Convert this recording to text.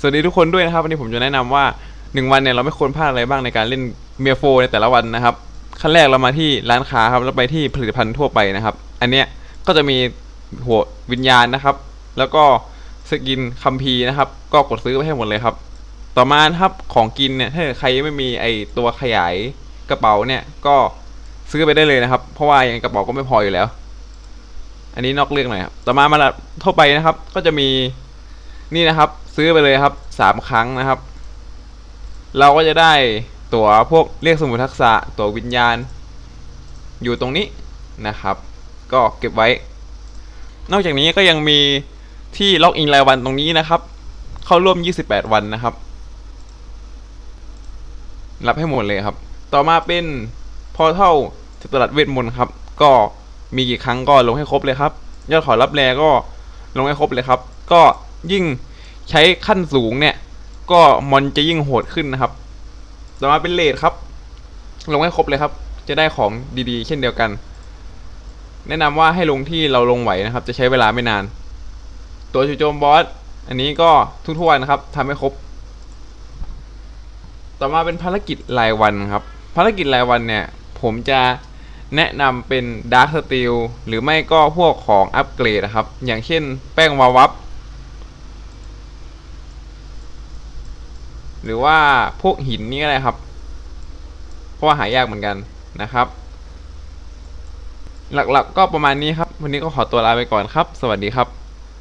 สวัสดีทุกคนด้วยนะครับวันนี้ผมจะแนะนำว่า 1 วันเนี่ยเราไม่ควรพลาดอะไรบ้างในการเล่นเมียโฟในแต่ละวันนะครับขั้นแรกเรามาที่ร้านค้าครับแล้วไปที่ผลิตภัณฑ์ทั่วไปนะครับ อันเนี้ยก็จะมีหัววิญญาณนะครับ แล้วก็สกินคัมภีร์นะครับ ก็กดซื้อไปให้หมดเลยครับ ต่อมาครับของกินเนี่ยถ้าใครยังไม่มีไอตัวขยายกระเป๋าเนี่ยก็ซื้อไปได้เลยนะครับ เพราะว่ายังไงกระเป๋าก็ไม่พออยู่แล้ว อันนี้นอกเรื่องหน่อยครับต่อมามาทั่วไปนะครับ ก็จะมี นี่นะครับซื้อไปเลยครับสามครั้งนะครับ เราก็จะได้ตั๋วพวกเรียกสมุดทักษะตั๋ววิญญาณ อยู่ตรงนี้นะครับ ก็เก็บไว้ นอกจากนี้ก็ยังมีที่ล็อกอินรายวันตรงนี้นะครับ เข้าร่วม 28 วันนะครับ รับให้หมดเลยครับ ต่อมาเป็นพอเท่าตลาดเวทมนต์ครับ ก็มีกี่ครั้งก็ลงให้ครบเลยครับ ยอดขอรับแรก็ลงให้ครบเลยครับ ก็ยิ่ง ใช้ขั้นสูงเนี่ย ก็มอนจะยิ่งโหดขึ้นนะครับ ต่อมาเป็นเลทครับ ลงให้ครบเลยครับ จะได้ของดีๆ เช่นเดียวกัน แนะนำว่าให้ลงที่เราลงไหวนะครับ จะใช้เวลาไม่นาน ตัวจู่โจมบอส อันนี้ก็ทุกๆวันนะครับทำให้ครบ ต่อมาเป็นภารกิจรายวันครับ ภารกิจรายวันเนี่ย ผมจะแนะนำเป็นดาร์ s สตีลหรือไม่ก็พวกของอัปเกรดนะครับ อย่างเช่นแป้งวาวับ หรือว่าพวกหินนี่ก็ได้ครับ เพราะว่าหายากเหมือนกันนะครับ หลักๆก็ประมาณนี้ครับ วันนี้ก็ขอตัวลาไปก่อนครับ สวัสดีครับ